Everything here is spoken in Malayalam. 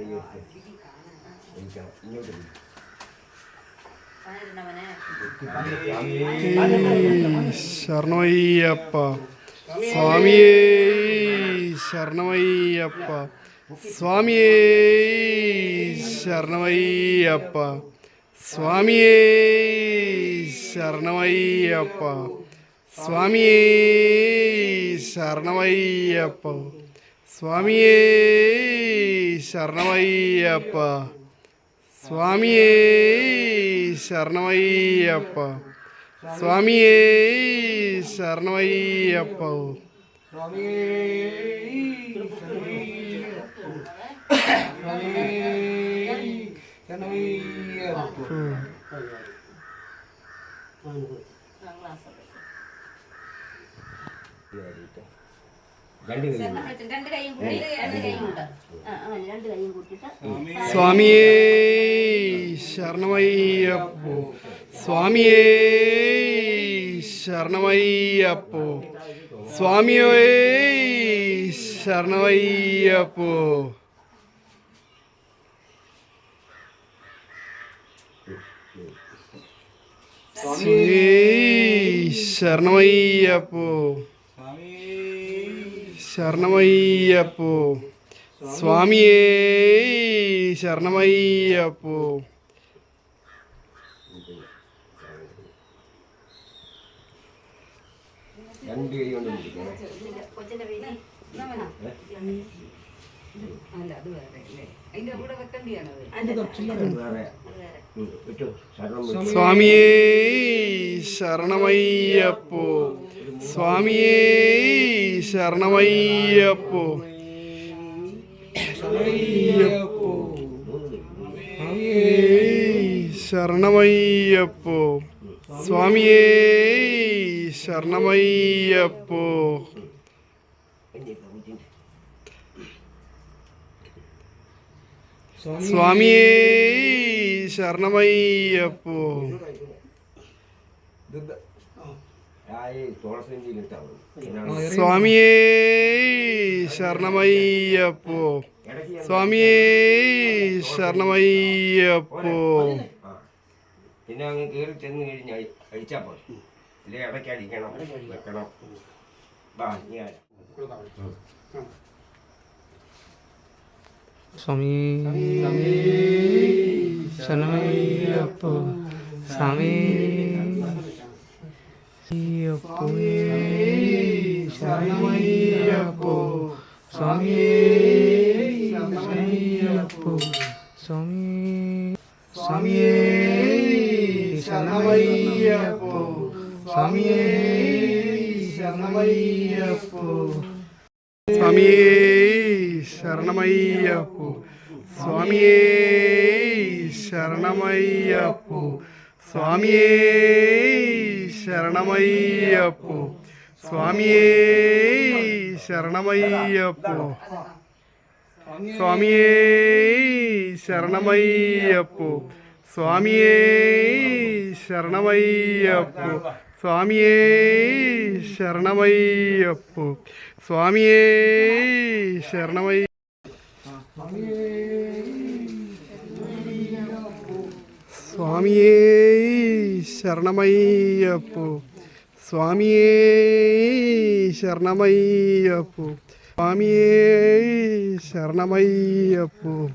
ഇങ്ങോട്ട്. ശരണമയ്യപ്പ സ്വാമിയേ ശരണമയ്യപ്പ സ്വാമിയേ ശരണമയ്യപ്പ സ്വാമിയേ ശരണമയ്യപ്പ സ്വാമിയേ ശരണമയ്യപ്പ. സ്വാമിയേ ശരണമയ്യപ്പ. സ്വാമിയേ ശരണമയ്യപ്പ. സ്വാമിയേ ശരണമയ്യപ്പ. രണ്ട് സ്വാമിയേ ശരണമയ്യപ്പോ സ്വാമിയേ ശരണമയ്യപ്പോ സ്വാമിയേ ശരണമയ്യപ്പോ സ്വാമിയേ ശരണമയ്യപ്പോ ശരണമയ്യപ്പോ. സ്വാമിയേ ശരണമയ്യപ്പോ. രണ്ട് കൊണ്ട് സ്വാമിയേ ശരണമയ്യപ്പോ. స్వామియే శరణమయ్యప్పో. శరణమయ్యప్పో. శరణమయ్యప్పో. స్వామియే శరణమయ్యప్పో. స్వామియే శరణమయ్యప్పో. സ്വാമിയേ ശരണമയ്യപ്പോ. സ്വാമിയേ ശരണമയ്യപ്പോ. പിന്നെ അങ്ങ് കയറി ചെന്ന് കഴിഞ്ഞ് അഴി- അഴിച്ചാൽ പോയി ഇല്ലേ ഇടയ്ക്ക് അടിക്കണം വെക്കണം. സ്വാമി ശരണമയ്യപ്പോ. സ്വാമി அப்போ சுவாமியே சரணமையப்போ சுவாமியே சரணமையப்போ சுவாமியே శరణమయ్యప్పు. స్వామియే శరణమయ్యప్పు. స్వామియే శరణమయ్యప్పు. స్వామియే శరణమయ్యప్పు. స్వామియే శరణమయ్యప్పు. స్వామియే శరణమయ్య స్వామియే ശരണമയ്യപ്പോ. സ്വാമിയേ ശരണമയ്യപ്പോ. സ്വാമിയേ ശരണമയ്യപ്പോ.